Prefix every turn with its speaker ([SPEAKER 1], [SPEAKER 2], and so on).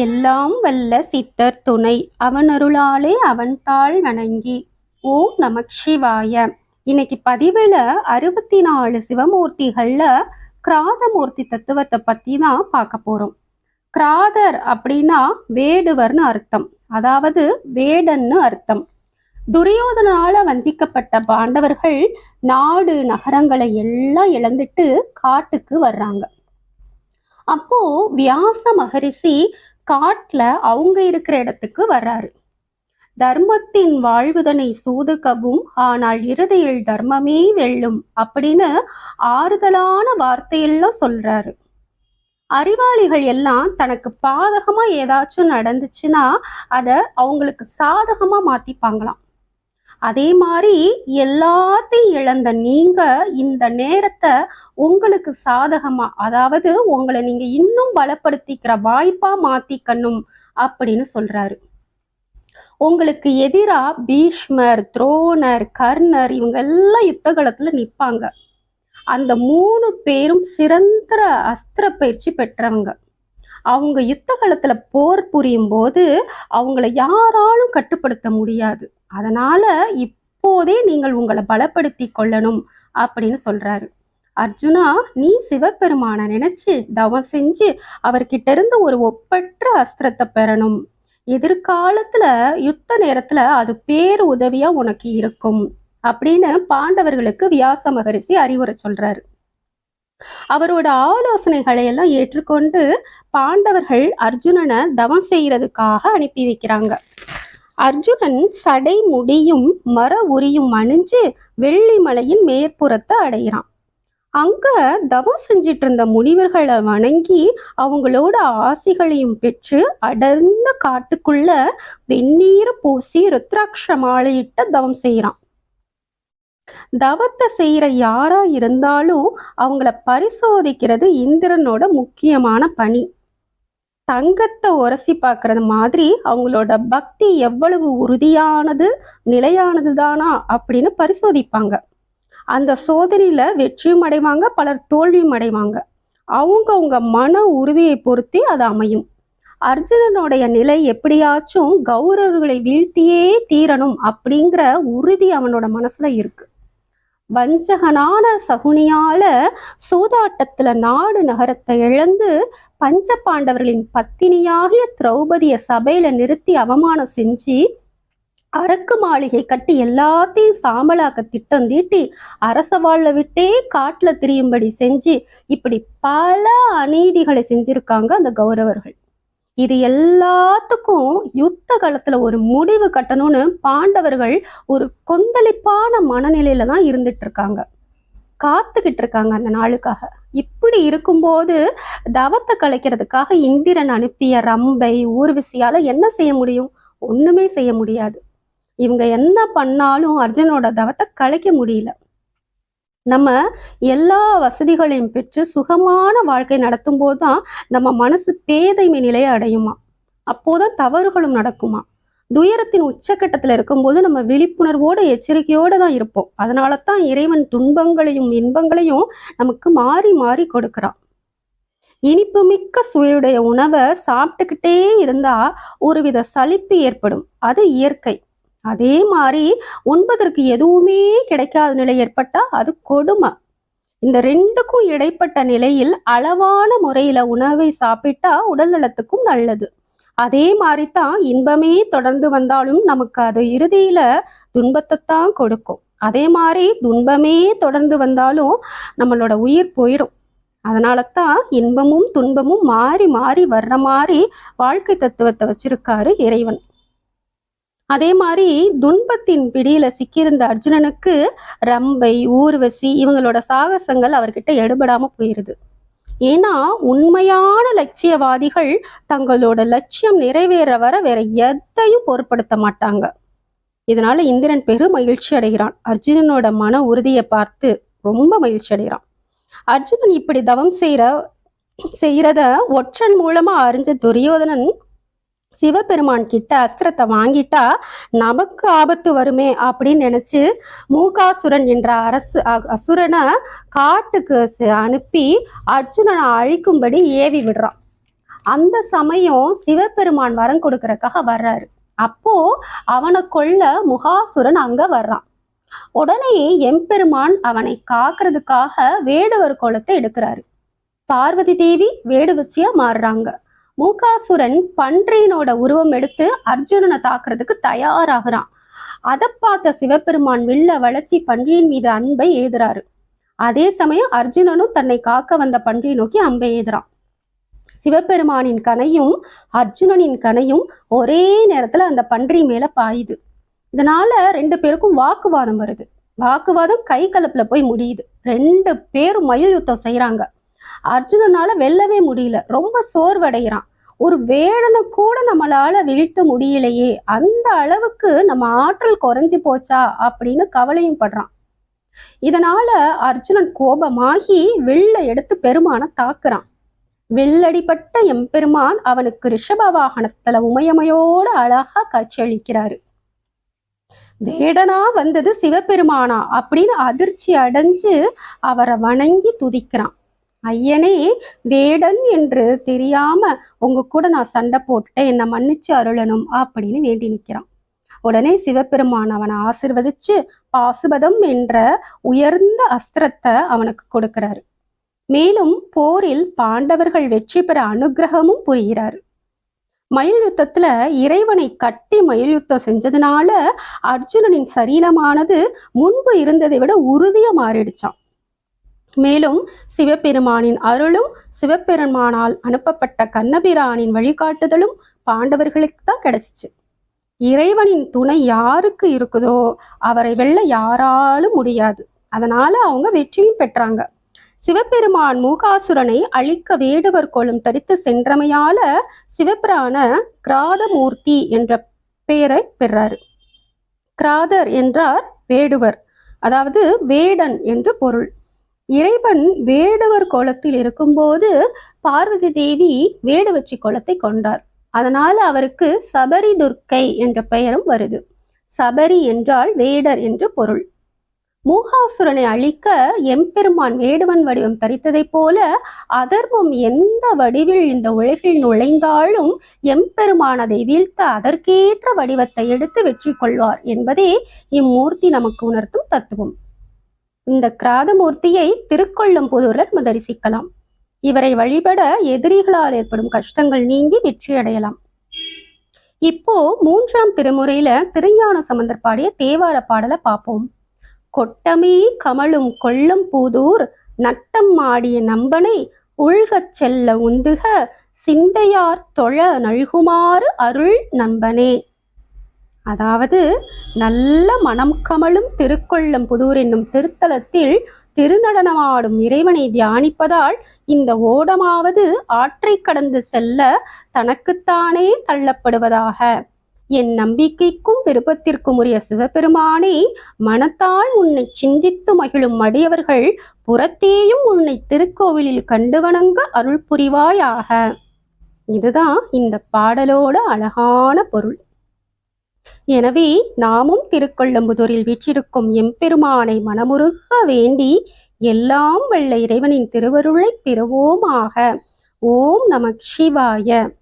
[SPEAKER 1] எல்லாம் வல்ல சித்தர் துணை. அவனருளாலே அவன் தாள் வணங்கி. ஓம் நமக் சிவாய. இன்னைக்கு பதிவில் அறுபத்தி நாலு சிவமூர்த்திகள்ல கிராதமூர்த்தி தத்துவத்தை பற்றி தான் பார்க்க போறோம். கிராதர் அப்படின்னா வேடுவர்னு அர்த்தம். அதாவது வேடன்னு அர்த்தம். துரியோதனால வஞ்சிக்கப்பட்ட பாண்டவர்கள் நாடு நகரங்களை எல்லாம் இழந்துட்டு காட்டுக்கு வர்றாங்க. அப்போ வியாச மகரிஷி காட்டுல அவங்க இருக்கிற இடத்துக்கு வர்றாரு. தர்மத்தின் வாழ்வுதனை சூதுகவும் ஆனால் இறுதியில் தர்மமே வெல்லும் அப்படின்னு ஆறுதலான வார்த்தையெல்லாம் சொல்றாரு. அறிவாளிகள் எல்லாம் தனக்கு பாதகமா ஏதாச்சும் நடந்துச்சுன்னா அதை அவங்களுக்கு சாதகமா மாத்திப்பாங்களாம். அதே மாதிரி எல்லாத்தையும் இழந்த நீங்கள் இந்த நேரத்தை உங்களுக்கு சாதகமாக அதாவது உங்களை நீங்கள் இன்னும் பலப்படுத்திக்கிற வாய்ப்பாக மாற்றிக்கணும் அப்படின்னு சொல்கிறாரு உங்களுக்கு எதிராக பீஷ்மர் துரோணர் கர்ணர் இவங்க எல்லாம் யுத்த காலத்தில் நிற்பாங்க அந்த மூணு பேரும் சிறந்த அஸ்திர பயிற்சி பெற்றவங்க. அவங்க யுத்த காலத்தில் போர் புரியும் போது அவங்கள யாராலும் கட்டுப்படுத்த முடியாது. அதனால இப்போதே நீங்கள் உங்களை பலப்படுத்தி கொள்ளணும் அப்படின்னு சொல்றாரு. அர்ஜுனா நீ சிவபெருமான நினைச்சு தவம் செஞ்சு அவர்கிட்ட இருந்து ஒரு ஒப்பற்ற அஸ்திரத்தை பெறணும். எதிர்காலத்துல யுத்த நேரத்துல அது பேர் உதவியா உனக்கு இருக்கும் அப்படின்னு பாண்டவர்களுக்கு வியாச மகரிஷி அறிவுரை சொல்றாரு. அவரோட ஆலோசனைகளை எல்லாம் ஏற்றுக்கொண்டு பாண்டவர்கள் அர்ஜுனனை தவம் செய்யறதுக்காக அனுப்பி வைக்கிறாங்க. அர்ஜுனன் சடை முடியும் மர உரியும் அணிஞ்சு வெள்ளி மலையின் மேற்புறத்தை அடைகிறான். அங்க தவம் செஞ்சிட்டு இருந்த முனிவர்களை வணங்கி அவங்களோட ஆசிகளையும் பெற்று அடர்ந்த காட்டுக்குள்ள வெந்நீர் பூசி ருத்ராட்ச மாலையிட்ட தவம் செய்யறான் தவத்தை செய்யற யாரா இருந்தாலும் அவங்கள பரிசோதிக்கிறது இந்திரனோட முக்கியமான பணி. தங்கத்தை உரசி பார்க்கறது மாதிரி அவங்களோட பக்தி எவ்வளவு உறுதியானது நிலையானது தானா அப்படின்னு பரிசோதிப்பாங்க. அந்த சோதனையில வெற்றியும் அடைவாங்க பலர் தோல்வியும் அடைவாங்க. அவங்கவுங்க மன உறுதியை பொருத்தி அது அமையும். அர்ஜுனனுடைய நிலை எப்படியாச்சும் கௌரவர்களை வீழ்த்தியே தீரணும் அப்படிங்கிற உறுதி அவனோட மனசுல இருக்கு. வஞ்சகனான சகுனியால சூதாட்டத்துல நாடு நகரத்தை இழந்து பஞ்ச பாண்டவர்களின் பத்தினியாகிய திரௌபதிய சபையில நிறுத்தி அவமானம் செஞ்சு அரக்கு மாளிகை கட்டி எல்லாத்தையும் சாம்பலாக்க திட்டம் தீட்டி அரச வாழ விட்டே காட்டுல திரியும்படி செஞ்சு இப்படி பல அநீதிகளை செஞ்சிருக்காங்க அந்த கௌரவர்கள். இது எல்லாத்துக்கும் யுத்த காலத்துல ஒரு முடிவு கட்டணும்னு பாண்டவர்கள் ஒரு கொந்தளிப்பான மனநிலையில தான் இருந்துட்டு இருக்காங்க காத்துக்கிட்டு இருக்காங்க அந்த நாளுக்காக. இப்படி இருக்கும்போது தவத்தை கலைக்கிறதுக்காக இந்திரன் அனுப்பிய ரம்பை ஊர்விசியால என்ன செய்ய முடியும்? ஒண்ணுமே செய்ய முடியாது. இவங்க என்ன பண்ணாலும் அர்ஜுனோட தவத்தை கலைக்க முடியல. நம்ம எல்லா வசதிகளையும் பெற்று சுகமான வாழ்க்கை நடத்தும் போதுதான் நம்ம மனசு பேதைமை நிலையை அடையுமா? அப்போதான் தவறுகளும் நடக்குமா? துயரத்தின் உச்சக்கட்டத்தில் இருக்கும்போது நம்ம விழிப்புணர்வோட எச்சரிக்கையோடு தான் இருப்போம். அதனால தான் இறைவன் துன்பங்களையும் இன்பங்களையும் நமக்கு மாறி மாறி கொடுக்கிறான். இனிப்பு மிக்க சுவையுடைய உணவை சாப்பிட்டுக்கிட்டே இருந்தா ஒருவித சலிப்பு ஏற்படும். அது இயற்கை. அதே மாதிரி உண்பதற்கு எதுவுமே கிடைக்காத நிலை ஏற்பட்டா அது கொடுமை. இந்த ரெண்டுக்கும் இடைப்பட்ட நிலையில் அளவான முறையில உணவை சாப்பிட்டா உடல் நலத்துக்கும் நல்லது. அதே மாதிரி தான் இன்பமே தொடர்ந்து வந்தாலும் நமக்கு அது இறுதியில துன்பத்தை தான் கொடுக்கும். அதே மாதிரி துன்பமே தொடர்ந்து வந்தாலும் நம்மளோட உயிர் போயிடும். அதனால தான் இன்பமும் துன்பமும் மாறி மாறி வர்ற மாதிரி வாழ்க்கை தத்துவத்தை வச்சிருக்காரு இறைவன். அதே மாதிரி துன்பத்தின் பிடியில சிக்கியிருந்த அர்ஜுனனுக்கு ரம்பை ஊர்வசி இவங்களோட சாகசங்கள் அவர்கிட்ட எடுபடாம போயிருது. ஏன்னா உண்மையான லட்சியவாதிகள் தங்களோட லட்சியம் நிறைவேற வர வேற எதையும் பொருட்படுத்த மாட்டாங்க. இதனால இந்திரன் பெரு மகிழ்ச்சி அடைகிறான். அர்ஜுனனோட மன உறுதியை பார்த்து ரொம்ப மகிழ்ச்சி அடைகிறான். அர்ஜுனன் இப்படி தவம் செய்யற செய்யறத ஒற்றன் மூலமா அறிஞ்ச துரியோதனன் சிவபெருமான் கிட்ட அஸ்திரத்தை வாங்கிட்டா நமக்கு ஆபத்து வருமே அப்படின்னு நினைச்சு மூகாசுரன் என்ற அரசு அ- அசுரனை காட்டுக்கு அனுப்பி அர்ஜுனனை அழிக்கும்படி ஏவி விடுறான். அந்த சமயம் சிவபெருமான் வரம் கொடுக்கறதுக்காக வர்றாரு. அப்போ அவனை கொல்ல முகாசுரன் அங்க வர்றான். உடனே எம்பெருமான் அவனை காக்கிறதுக்காக வேடுவர் கோலத்தை எடுக்கிறாரு. பார்வதி தேவி வேடுவச்சியா மாறுறாங்க. மூகாசுரன் பன்றியினோட உருவம் எடுத்து அர்ஜுனனை தாக்குறதுக்கு தயாராகிறான். அதை பார்த்த சிவபெருமான் வில்ல வளர்ச்சி பன்றியின் மீது அன்பை ஏதுறாரு. அதே சமயம் அர்ஜுனனும் தன்னை காக்க வந்த பன்றியை நோக்கி அம்பை ஏதுறான். சிவபெருமானின் கனையும் அர்ஜுனனின் கனையும் ஒரே நேரத்துல அந்த பன்றி மேல பாயுது. இதனால ரெண்டு பேருக்கும் வாக்குவாதம் வருது. வாக்குவாதம் கை கலப்புல போய் முடியுது. ரெண்டு பேரும் மயில் யுத்தம் செய்யறாங்க அர்ஜுனனால வெல்லவே முடியல. ரொம்ப சோர்வடைகிறான். ஒரு வேடனை கூட நம்மளால வீழ்த்த முடியலையே. அந்த அளவுக்கு நம்ம ஆற்றல் குறைஞ்சு போச்சா அப்படின்னு கவலையும் படுறான். இதனால அர்ஜுனன் கோபமாகி வில்ல எடுத்து பெருமானை தாக்குறான். வெள்ளடிப்பட்ட எம்பெருமான் அவனுக்கு ரிஷப வாகனத்துல உமையமையோட அழகா காட்சியளிக்கிறாரு. வேடனா வந்தது சிவபெருமானா அப்படின்னு அதிர்ச்சி அடைஞ்சு அவரை வணங்கி துதிக்கிறான். ஐயனே வேடன் என்று தெரியாம உங்க கூட நான் சண்டை போட்டுட்டேன். என்னை மன்னிச்சு அருளணும் அப்படின்னு வேண்டி நிற்கிறான் உடனே சிவபெருமான் அவனை ஆசிர்வதிச்சு பாசுபதம் என்ற உயர்ந்த அஸ்திரத்தை அவனுக்கு கொடுக்கிறாரு. மேலும் போரில் பாண்டவர்கள் வெற்றி பெற அனுகிரகமும் புரிகிறார். மயில் யுத்தத்துல இறைவனை கட்டி மயில் யுத்தம் செஞ்சதுனால அர்ஜுனனின் சரீரமானது முன்பு இருந்ததை விட உறுதியா மாறிடுச்சான் மேலும் சிவபெருமானின் அருளும் சிவபெருமானால் அனுப்பப்பட்ட கண்ணபிரானின் வழிகாட்டுதலும் பாண்டவர்களுக்கு தான் கிடைச்சிச்சு. இறைவனின் துணை யாருக்கு இருக்குதோ அவரை வெல்ல யாராலும் முடியாது. அதனால அவங்க வெற்றியும் பெற்றாங்க. சிவபெருமான் மூகாசுரனை அழிக்க வேடுவர் கோலம் தரித்து சென்றமையால சிவபிரான கிராதமூர்த்தி என்ற பெயரை பெறாரு. கிராதர் என்றார் வேடுவர். அதாவது வேடன் என்று பொருள். இறைவன் வேடுவர் கோலத்தில் இருக்கும்போது பார்வதி தேவி வேடுவச்சி கோலத்தை கொண்டார் அதனால் அவருக்கு சபரி துர்க்கை என்ற பெயரும் வருது. சபரி என்றால் வேடர் என்று பொருள். மூகாசுரனை அழிக்க எம்பெருமான் வேடுவன் வடிவம் தரித்ததைப் போல அதர்மம் எந்த வடிவில் இந்த உலகில் நுழைந்தாலும் எம்பெருமான் அதை வீழ்த்த அதற்கேற்ற வடிவத்தை எடுத்து வெற்றி கொள்வார் என்பதே இம்மூர்த்தி நமக்கு உணர்த்தும் தத்துவம். இந்த கிராதமூர்த்தியை திருக்கொள்ளம்புதூரில் நம்ம தரிசிக்கலாம். இவரை வழிபட எதிரிகளால் ஏற்படும் கஷ்டங்கள் நீங்கி வெற்றி அடையலாம். இப்போ மூன்றாம் திருமுறையில திருஞான சம்பந்தர் பாடிய தேவார பாடலை பார்ப்போம். கொட்டமே கமலும் கொள்ளும் பூதூர் நட்டம் ஆடிய நம்பனை உள்கச் செல்ல உந்துக சிந்தையார் தொழ நல்குமாறு அருள் நம்பனே அதாவது நல்ல மனம் கமழும் திருக்கொள்ளம் புதூர் என்னும் திருத்தலத்தில் திருநடனமாடும் இறைவனை தியானிப்பதால் இந்த ஓடமாவது ஆற்றை கடந்து செல்ல தனக்குத்தானே தள்ளப்படுவதாக. என் நம்பிக்கைக்கும் விருப்பத்திற்கும் உரிய சிவபெருமானே மனத்தால் உன்னை சிந்தித்து மகிழும் அடியவர்கள் புறத்தேயும் உன்னை திருக்கோவிலில் கண்டு வணங்க அருள் புரிவாயாக. இதுதான் இந்த பாடலோட அழகான பொருள். எனவே நாமும் திருக்கொள்ளம்புதூரில் வீற்றிருக்கும் எம்பெருமானை மனமுருக வேண்டி எல்லாம் வல்ல இறைவனின் திருவருளை பெறுவோமாக. ஓம் நமக் சிவாய.